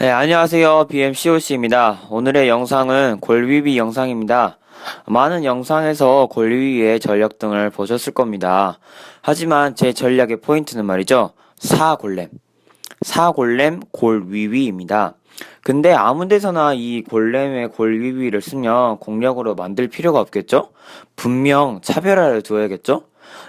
네, 안녕하세요. BMCOC입니다. 오늘의 영상은 골위비 영상입니다. 많은 영상에서 골위비의 전력 등을 보셨을 겁니다. 하지만 제 전략의 포인트는 말이죠. 사골렘. 사골렘 골위위입니다. 근데 아무 데서나 이 골렘의 골위위를 쓰면 공략으로 만들 필요가 없겠죠? 분명 차별화를 둬야겠죠?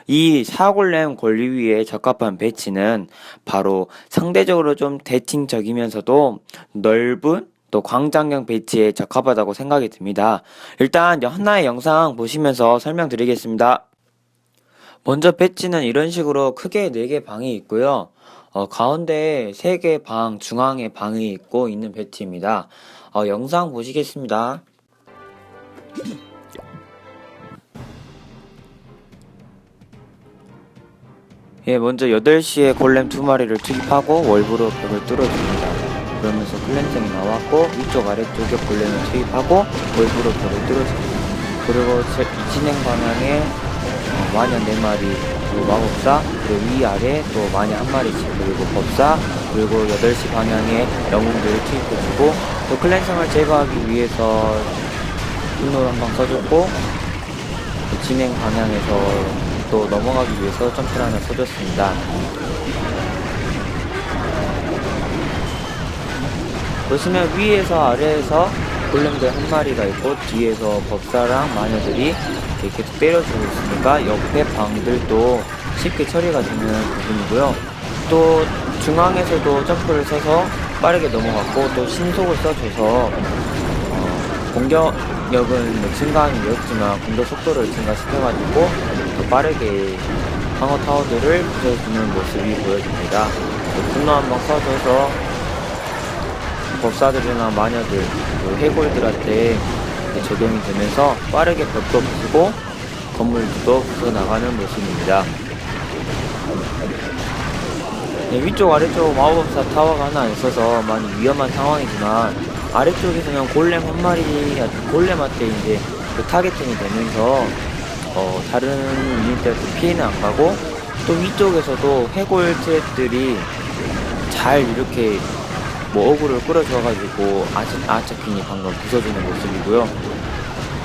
이 사골렘 권리위에 적합한 배치는 바로 상대적으로 좀 대칭적이면서도 넓은 또 광장형 배치에 적합하다고 생각이 듭니다. 일단 하나의 영상 보시면서 설명드리겠습니다. 먼저 배치는 이런 식으로 크게 4개 방이 있고요. 어, 가운데 3개 방, 중앙에 방이 있고 있는 배치입니다. 어, 영상 보시겠습니다. 예, 먼저 8시에 골렘 두 마리를 투입하고 월브로 벽을 뚫어줍니다. 그러면서 클렌징이 나왔고 위쪽 아래쪽에 골렘을 투입하고 월브로 벽을 뚫어줍니다. 그리고 제- 이 진행 방향에 어, 마녀 4마리, 그리고 마법사, 그리고 위아래 또 마녀 한 마리씩, 그리고 법사, 그리고 8시 방향에 영웅들을 투입해주고 또 클렌징을 제거하기 위해서 분노를 한방 써줬고 그 진행 방향에서 또 넘어가기 위해서 점프를 하나 써줬습니다. 보시면 위에서 아래에서 골렘들 한 마리가 있고 뒤에서 법사랑 마녀들이 이렇게 때려주고 있으니까 옆에 방들도 쉽게 처리가 되는 부분이고요. 또 중앙에서도 점프를 써서 빠르게 넘어갔고 또 신속을 써줘서 어, 공격력은 뭐 증가하는 되었지만 공격 속도를 증가시켜가지고 더 빠르게 방어 타워들을 부숴주는 모습이 보여집니다. 또 분노 한번 써줘서 법사들이나 마녀들, 그 해골들한테 적용이 되면서 빠르게 벽도 부수고 건물도 부숴나가는 모습입니다. 네, 위쪽 아래쪽 마법사 타워가 하나 있어서 많이 위험한 상황이지만 아래쪽에서는 골렘 한 마리 골렘한테 이제 그 타겟팅이 되면서 어, 다른 유닛들한테 피해는 안 가고 또 위쪽에서도 해골 트랩들이 잘 이렇게 뭐 어그를 끌어줘가지고 아치, 아차킨이 방금 부서지는 모습이고요.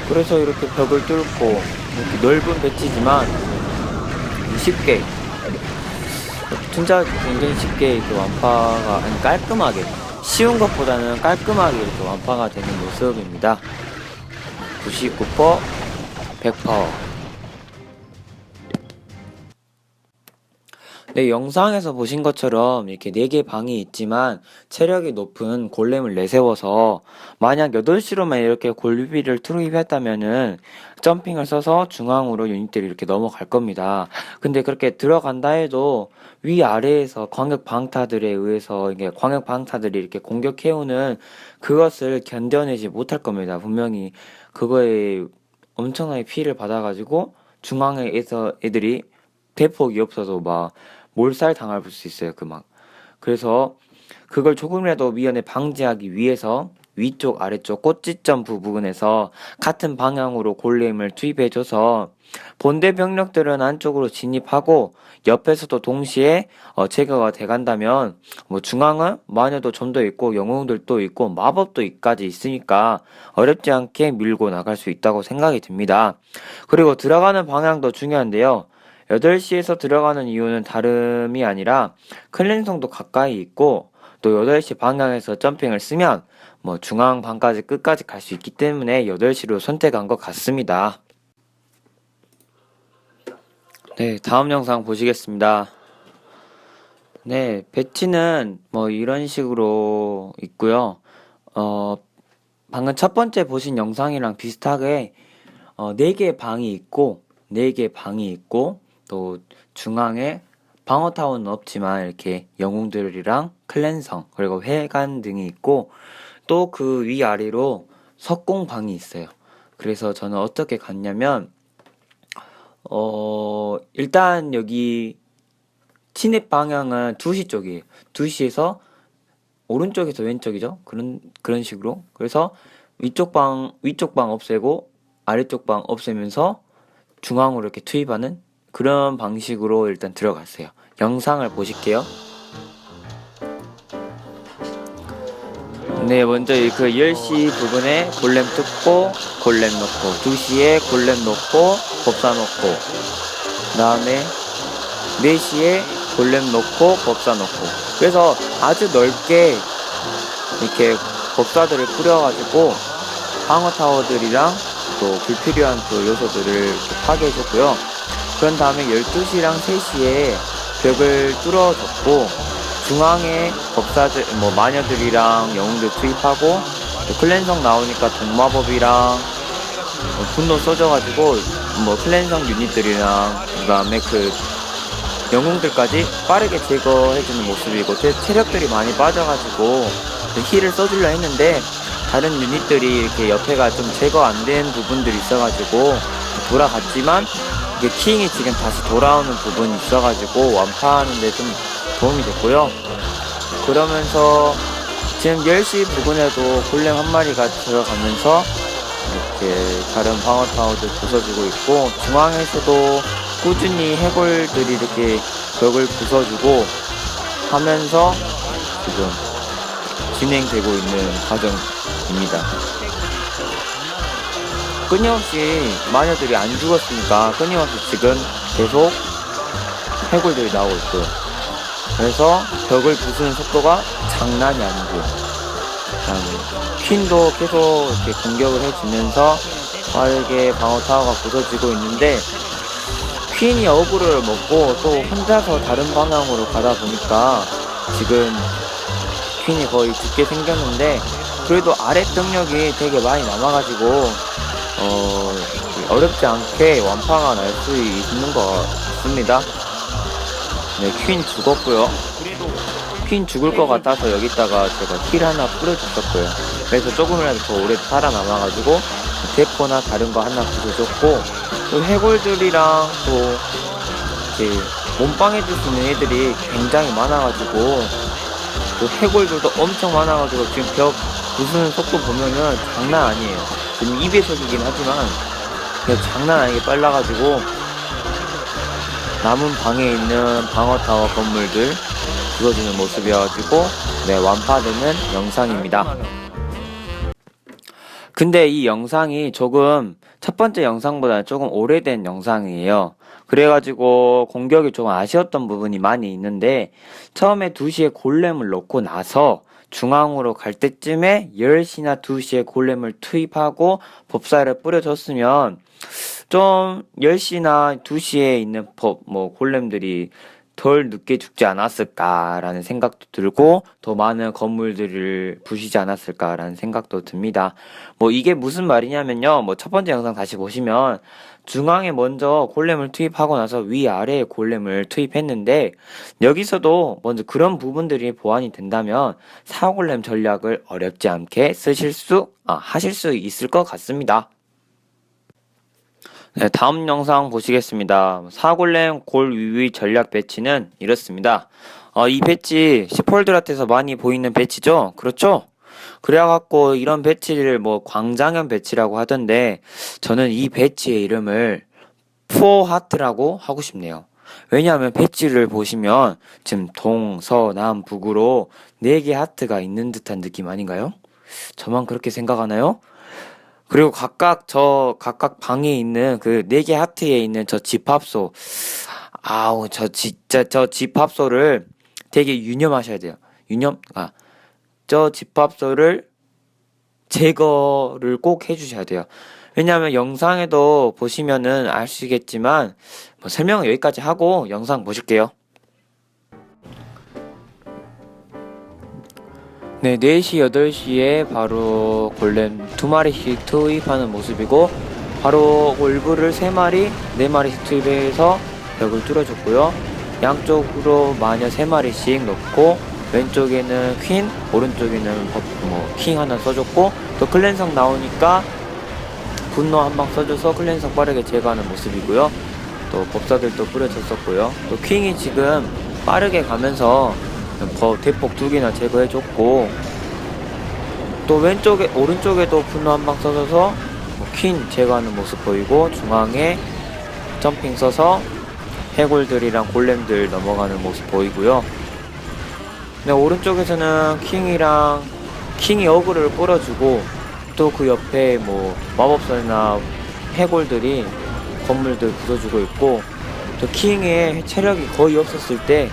그래서 이렇게 벽을 뚫고 이렇게 넓은 배치지만 쉽게 tun자 굉장히 쉽게 이렇게 완파가 아니 깔끔하게 쉬운 것보다는 깔끔하게 이렇게 완파가 되는 모습입니다. 99% 100%. 네, 영상에서 보신 것처럼 이렇게 4개 방이 있지만 체력이 높은 골렘을 내세워서 만약 8시로만 이렇게 골비를 투입했다면은 점핑을 써서 중앙으로 유닛들이 이렇게 넘어갈 겁니다. 근데 그렇게 들어간다 해도 위아래에서 광역 방타들에 의해서 이게 광역 방타들이 이렇게 공격해오는 그것을 견뎌내지 못할 겁니다. 분명히 그거에 엄청나게 피해를 받아가지고 중앙에서 애들이 대폭이 없어서 막 몰살 당할 수 있어요. 그 막. 그래서 그걸 조금이라도 미연에 방지하기 위해서 위쪽 아래쪽 꽃지점 부분에서 같은 방향으로 골렘을 투입해줘서 본대 병력들은 안쪽으로 진입하고 옆에서도 동시에 어, 제거가 돼간다면 뭐 중앙은 마녀도 좀더 있고 영웅들도 있고 마법도까지 있으니까 어렵지 않게 밀고 나갈 수 있다고 생각이 듭니다. 그리고 들어가는 방향도 중요한데요. 8시에서 들어가는 이유는 다름이 아니라 클린성도 가까이 있고 또 8시 방향에서 점핑을 쓰면 뭐 중앙 방까지 끝까지 갈 수 있기 때문에 8시로 선택한 것 같습니다. 네, 다음 영상 보시겠습니다. 네, 배치는 뭐 이런 식으로 있고요. 어, 방금 첫 번째 보신 영상이랑 비슷하게 어, 4개의 방이 있고 4개 방이 있고 또 중앙에 방어 타워는 없지만 이렇게 영웅들이랑 클랜성 그리고 회관 등이 있고 또 그 위아래로 석공방이 있어요. 그래서 저는 어떻게 갔냐면 어 일단 여기 진입 방향은 2시 쪽이에요. 2시에서 오른쪽에서 왼쪽이죠. 그런 그런 식으로. 그래서 위쪽 방 위쪽 방 없애고 아래쪽 방 없애면서 중앙으로 이렇게 투입하는 그런 방식으로 일단 들어갔어요. 영상을 보실게요. 네, 먼저 이그 10시 부분에 골렘 뜯고 골렘 넣고 2시에 골렘 넣고 법사 넣고 그 다음에 4시에 골렘 넣고 법사 넣고 그래서 아주 넓게 이렇게 법사들을 뿌려가지고 방어 타워들이랑 또 불필요한 또 요소들을 파괴해줬고요. 그런 다음에 12시랑 3시에 벽을 뚫어줬고 중앙에 법사들 뭐 마녀들이랑 영웅들 투입하고 또 클랜성 나오니까 동마법이랑 뭐 분노 써져가지고 뭐 클랜성 유닛들이랑 그다음에 그 영웅들까지 빠르게 제거해주는 모습이고 체- 체력들이 많이 빠져가지고 그 힐을 써주려 했는데 다른 유닛들이 이렇게 옆에가 좀 제거 안 된 부분들이 있어가지고 돌아갔지만 이게 킹이 지금 다시 돌아오는 부분이 있어가지고 완파하는데 좀 도움이 됐고요. 그러면서 지금 10시 부근에도 골렘 한 마리가 들어가면서 이렇게 다른 방어 타워들 부숴주고 있고 중앙에서도 꾸준히 해골들이 이렇게 벽을 부숴주고 하면서 지금 진행되고 있는 과정입니다. 끊임없이 마녀들이 안 죽었으니까 끊임없이 지금 계속 해골들이 나오고 있고요. 그래서 벽을 부수는 속도가 장난이 아니고 퀸도 계속 이렇게 공격을 해주면서 빠르게 방어 타워가 부서지고 있는데 퀸이 어그를 먹고 또 혼자서 다른 방향으로 가다 보니까 지금 퀸이 거의 죽게 생겼는데 그래도 아래 병력이 되게 많이 남아가지고 어 어렵지 않게 완파가 날 수 있는 것 같습니다. 네, 퀸 죽었고요. 퀸 죽을 것 같아서 여기다가 제가 힐 하나 뿌려줬었고요. 그래서 조금이라도 더 오래 살아남아가지고 대포나 다른 거 하나 부숴줬고 또 해골들이랑 또 이렇게 몸빵해줄 수 있는 애들이 굉장히 많아가지고 또 해골들도 엄청 많아가지고 지금 벽 부수는 속도 보면은 장난 아니에요. 지금 2배속이긴 하지만 그냥 장난 아니게 빨라가지고 남은 방에 있는 방어 타워 건물들 부서지는 모습이어가지고 네 완파되는 영상입니다. 근데 이 영상이 조금 첫 번째 영상보다 조금 오래된 영상이에요. 그래가지고 공격이 조금 아쉬웠던 부분이 많이 있는데 처음에 2시에 골렘을 넣고 나서 중앙으로 갈 때쯤에 10시나 2시에 골렘을 투입하고 법사를 뿌려줬으면 좀 10시나 2시에 있는 법, 뭐 골렘들이 덜 늦게 죽지 않았을까라는 생각도 들고 더 많은 건물들을 부시지 않았을까라는 생각도 듭니다. 뭐 이게 무슨 말이냐면요. 뭐 첫 번째 영상 다시 보시면 중앙에 먼저 골렘을 투입하고 나서 위아래에 골렘을 투입했는데 여기서도 먼저 그런 부분들이 보완이 된다면 사골렘 전략을 어렵지 않게 쓰실 수 아, 하실 수 있을 것 같습니다. 네, 다음 영상 보시겠습니다. 사골렘 골 위위 전략 배치는 이렇습니다. 어, 이 배치 시폴드라트에서 많이 보이는 배치죠? 그렇죠? 그래갖고 이런 배치를 뭐 광장형 배치라고 하던데 저는 이 배치의 이름을 푸어 하트라고 하고 싶네요. 왜냐하면 배치를 보시면 지금 동, 서, 남, 북으로 네 개 하트가 있는 듯한 느낌 아닌가요? 저만 그렇게 생각하나요? 그리고 각각 저 각각 방에 있는 그 네 개 하트에 있는 저 집합소 아우 저 진짜 저 집합소를 되게 유념하셔야 돼요. 유념 아저 집합소를 제거를 꼭 해주셔야 돼요. 왜냐하면 영상에도 보시면은 아시겠지만 뭐 설명은 여기까지 하고 영상 보실게요. 네, 4시, 8시에 바로 골렘 두 마리씩 투입하는 모습이고, 바로 골브를 3마리, 4마리씩 투입해서 벽을 뚫어줬고요. 양쪽으로 마녀 3마리씩 넣고, 왼쪽에는 퀸, 오른쪽에는 법, 뭐, 킹 하나 써줬고, 또 클랜성 나오니까 분노 한 방 써줘서 클랜성 빠르게 제거하는 모습이고요. 또 법사들도 뿌려줬었고요. 또 킹이 지금 빠르게 가면서 거 대폭 두 개나 제거해줬고 또 왼쪽에 오른쪽에도 분노 한 방 써줘서 뭐퀸 제거하는 모습 보이고 중앙에 점핑 써서 해골들이랑 골렘들 넘어가는 모습 보이고요. 네, 오른쪽에서는 킹이랑 킹이 어그를 끌어주고 또 그 옆에 뭐 마법사나 해골들이 건물들 부숴주고 있고 또 킹의 체력이 거의 없었을 때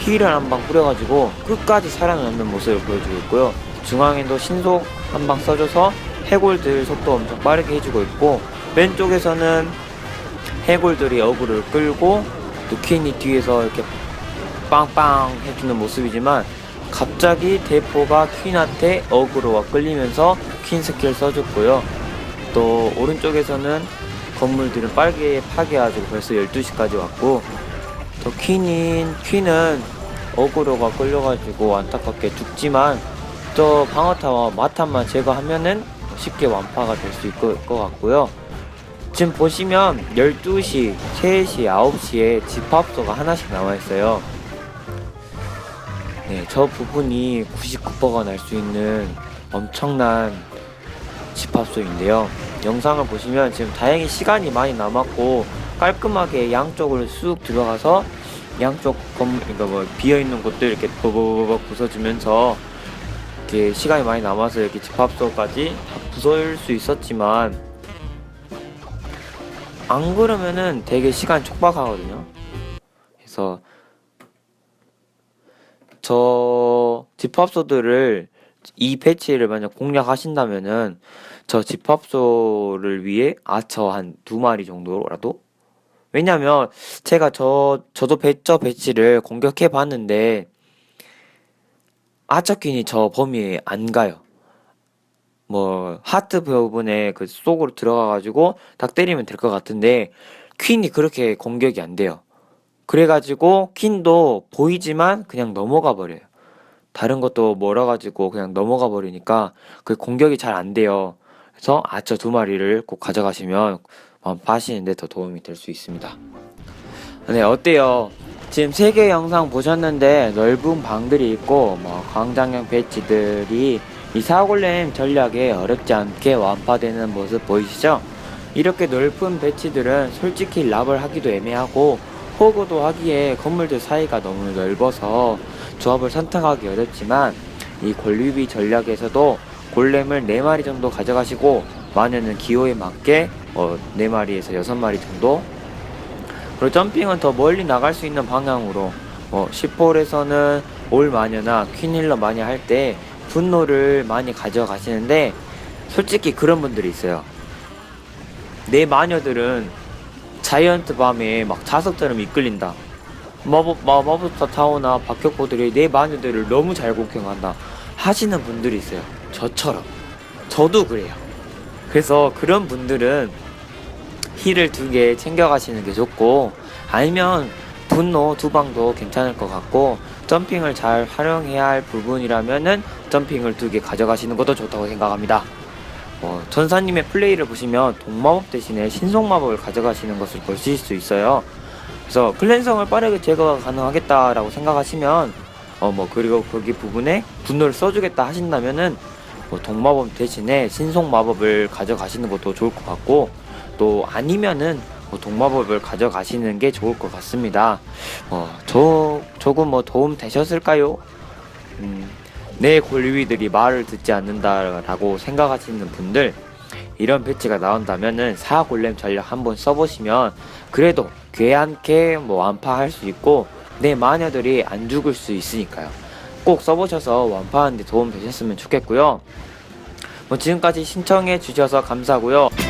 힐을 한 방 뿌려가지고 끝까지 살아남는 모습을 보여주고 있고요. 중앙에도 신속 한 방 써줘서 해골들 속도 엄청 빠르게 해주고 있고 왼쪽에서는 해골들이 어그를 끌고 또 퀸이 뒤에서 이렇게 빵빵 해주는 모습이지만 갑자기 대포가 퀸한테 어그로가 끌리면서 퀸 스킬 써줬고요. 또 오른쪽에서는 건물들은 빨개 파괴해가지고 벌써 12시까지 왔고 또 퀸인 퀸은 어그로가 끌려가지고 안타깝게 죽지만 또 방어타워 마탄만 제거하면은 쉽게 완파가 될 수 있을 것 같고요. 지금 보시면 12시, 3시, 9시에 집합소가 하나씩 나와 있어요. 네, 저 부분이 99%가 날 수 있는 엄청난 집합소인데요. 영상을 보시면 지금 다행히 시간이 많이 남았고 깔끔하게 양쪽을 쑥 들어가서 양쪽 건물, 그러니까 뭐 비어있는 곳들 이렇게 버버버버 부숴주면서 이렇게 시간이 많이 남아서 이렇게 집합소까지 다 부숴을 수 있었지만 안 그러면은 되게 시간 촉박하거든요. 그래서 저 집합소들을 이 패치를 만약 공략하신다면은 저 집합소를 위해 아처 한 두 마리 정도라도 왜냐면 제가 저 저도 배저 배치를 공격해 봤는데 아처퀸이 저 범위에 안 가요. 뭐 하트 부분에 그 속으로 들어가 가지고 딱 때리면 될 것 같은데 퀸이 그렇게 공격이 안 돼요. 그래가지고 퀸도 보이지만 그냥 넘어가 버려요. 다른 것도 멀어가지고 그냥 넘어가 버리니까 그 공격이 잘 안 돼요. 그래서 아처 두 마리를 꼭 가져가시면 파시는데 더 도움이 될 수 있습니다. 네, 어때요? 지금 세 개 영상 보셨는데 넓은 방들이 있고 뭐 광장형 배치들이 이 사골렘 전략에 어렵지 않게 완파되는 모습 보이시죠? 이렇게 넓은 배치들은 솔직히 랍을 하기도 애매하고 호구도 하기에 건물들 사이가 너무 넓어서 조합을 선택하기 어렵지만 이 골리비 전략에서도 골렘을 4마리 정도 가져가시고 마녀는 기호에 맞게 어, 4마리에서 6마리 정도? 그리고 점핑은 더 멀리 나갈 수 있는 방향으로 뭐 10홀에서는 올 마녀나 퀸힐러 많이 할때 분노를 많이 가져가시는데 솔직히 그런 분들이 있어요. 내 마녀들은 자이언트 밤에 막 자석처럼 이끌린다. 마법 마- 마법사 타워나 박격포들이 내 마녀들을 너무 잘 공격한다 하시는 분들이 있어요. 저처럼. 저도 그래요 그래서 그런 분들은 힐을 두 개 챙겨가시는 게 좋고 아니면 분노 두 방도 괜찮을 것 같고 점핑을 잘 활용해야 할 부분이라면은 점핑을 두 개 가져가시는 것도 좋다고 생각합니다. 어, 전사님의 플레이를 보시면 동마법 대신에 신속마법을 가져가시는 것을 보실 수 있어요. 그래서 클랜성을 빠르게 제거가 가능하겠다라고 생각하시면 어 뭐 그리고 거기 부분에 분노를 써주겠다 하신다면은 뭐 동마법 대신에 신속 마법을 가져가시는 것도 좋을 것 같고 또 아니면은 뭐 동마법을 가져가시는 게 좋을 것 같습니다. 어, 저 조금 뭐 도움 되셨을까요? 음, 내 골위들이 말을 듣지 않는다라고 생각하시는 분들 이런 배치가 나온다면은 사골렘 전략 한번 써보시면 그래도 괴한게 뭐 완파할 수 있고 내 마녀들이 안 죽을 수 있으니까요. 꼭 써보셔서 완파하는 데 도움 되셨으면 좋겠고요. 뭐 지금까지 신청해 주셔서 감사하고요.